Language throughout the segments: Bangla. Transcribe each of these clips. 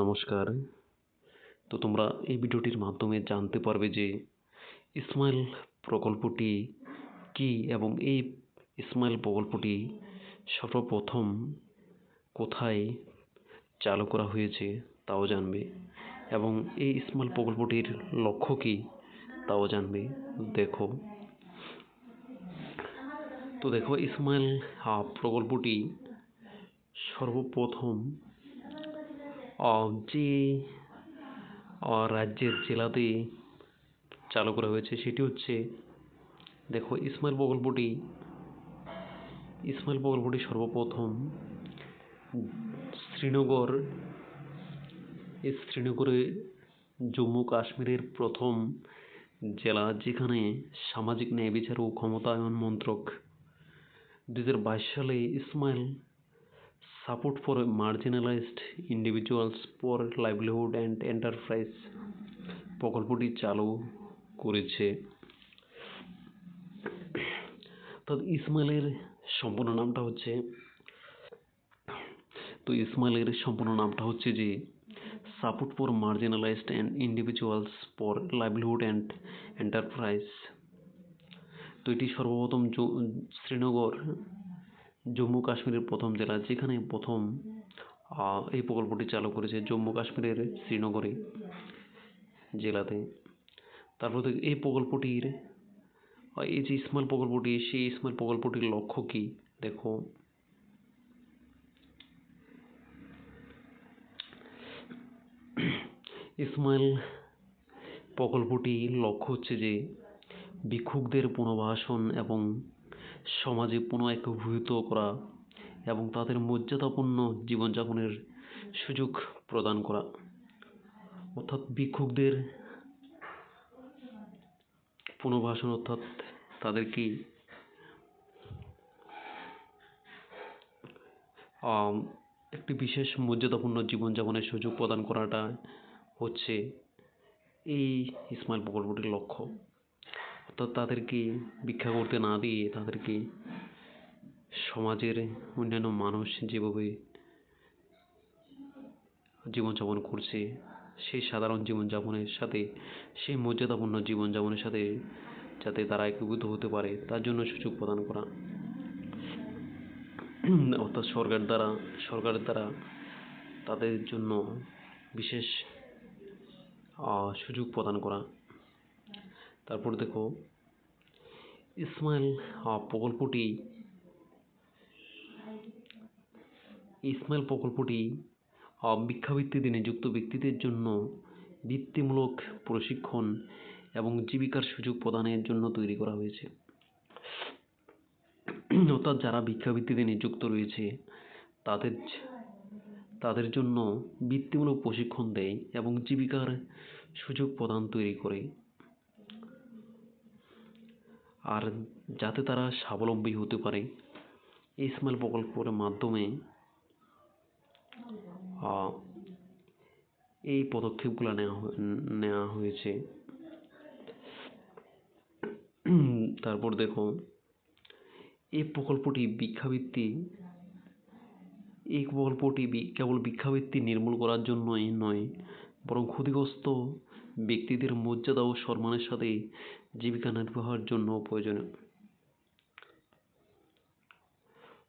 নমস্কার। তো তোমরা এই ভিডিওটির মাধ্যমে জানতে পারবে যে ইসমাইল প্রকল্পটি কী এবং এই ইসমাইল প্রকল্পটি সর্বপ্রথম কোথায় চালু করা হয়েছে তাও জানবে এবং এই ইসমাইল প্রকল্পটির লক্ষ্য কী তাও জানবে। দেখো। তো দেখো ইসমাইল প্রকল্পটি সর্বপ্রথম যে রাজ্যের জেলাতে চালু করা হয়েছে সেটি হচ্ছে দেখো ইসমাইল প্রকল্পটি ইসমাইল প্রকল্পটি সর্বপ্রথম শ্রীনগর এই শ্রীনগরে জম্মু কাশ্মীরের প্রথম জেলা যেখানে সামাজিক ন্যায় বিচার ও ক্ষমতায়ন মন্ত্রক দু হাজার বাইশ সালে SMILE support for marginalized individuals for livelihood and enterprise প্রকল্পটি চালু করেছে। তো ইসমাইলের সম্পূর্ণ নামটা হচ্ছে, তো ইসমাইলের সম্পূর্ণ নামটা হচ্ছে যে support for marginalized and individuals for livelihood and enterprise তো এটি সর্বপ্রথম শ্রীনগর জম্মু কাশ্মীরের প্রথম জেলা, যেখানে প্রথম এই প্রকল্পটি চালু করেছে জম্মু কাশ্মীরের শ্রীনগরে জেলাতে। তারপর থেকে এই প্রকল্পটির, এই যে ইসমাইল প্রকল্পটি, সেই ইসমাইল প্রকল্পটির লক্ষ্য কী? দেখো। ইসমাইল প্রকল্পটির লক্ষ্য হচ্ছে যে, ভিক্ষুকদের পুনর্বাসন এবং সমাজে পুনঃ একীভূত করা এবং তাদের মর্যাদাপূর্ণ জীবনযাপনের সুযোগ প্রদান করা। অর্থাৎ ভিক্ষুকদের পুনর্বাসন অর্থাৎ তাদেরকে একটি বিশেষ মর্যাদাপূর্ণ জীবনযাপনের সুযোগ প্রদান করাটা হচ্ছে এই ইসমাইল প্রকল্পটির লক্ষ্য। অর্থাৎ তাদেরকে ভিক্ষা করতে না দিয়ে তাদেরকে সমাজের অন্যান্য মানুষ যেভাবে জীবনযাপন করছে, সেই সাধারণ জীবনযাপনের সাথে, সেই মর্যাদাপূর্ণ জীবনযাপনের সাথে যাতে তারা একীভূত হতে পারে, তার জন্য সুযোগ প্রদান করা। অর্থাৎ সরকার দ্বারা, সরকারের দ্বারা তাদের জন্য বিশেষ সুযোগ প্রদান করা। তারপর দেখো, ইসমাইল প্রকল্পটি ইসমাইল প্রকল্পটি ভিক্ষাবৃত্তিতে নিযুক্ত ব্যক্তিদের জন্য বৃত্তিমূলক প্রশিক্ষণ এবং জীবিকার সুযোগ প্রদানের জন্য তৈরি করা হয়েছে। অর্থাৎ যারা ভিক্ষাবৃত্তিতে নিযুক্ত রয়েছে, তাদের তাদের জন্য বৃত্তিমূলক প্রশিক্ষণ দেয় এবং জীবিকার সুযোগ প্রদান তৈরি করে। আর যাতে তারা স্বাবলম্বী হতে পারে, এই স্মাইল প্রকল্পের মাধ্যমে এই পদক্ষেপগুলো নেওয়া নেওয়া হয়েছে। তারপর দেখো, এই প্রকল্পটি ভিক্ষাবৃত্তি, এই প্রকল্পটি কেবল ভিক্ষাবৃত্তি নির্মূল করার জন্যই নয়, বরং ক্ষতিগ্রস্ত ব্যক্তিদের মর্যাদা ও সম্মানের সাথে জীবিকা নির্বাহের জন্য প্রয়োজনীয়।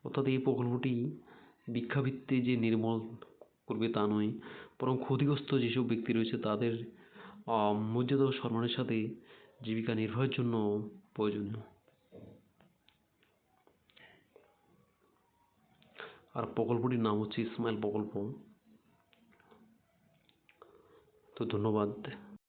অর্থাৎ এই প্রকল্পটি ভিক্ষাবৃত্তি যে নির্মূল করবে তা নয়, বরং ক্ষতিগ্রস্ত যেসব ব্যক্তি রয়েছে তাদের মর্যাদা সম্মানের সাথে জীবিকা নির্বাহের জন্য প্রয়োজনীয়। আর প্রকল্পটির নাম হচ্ছে ইসমাইল প্রকল্প। তো ধন্যবাদ।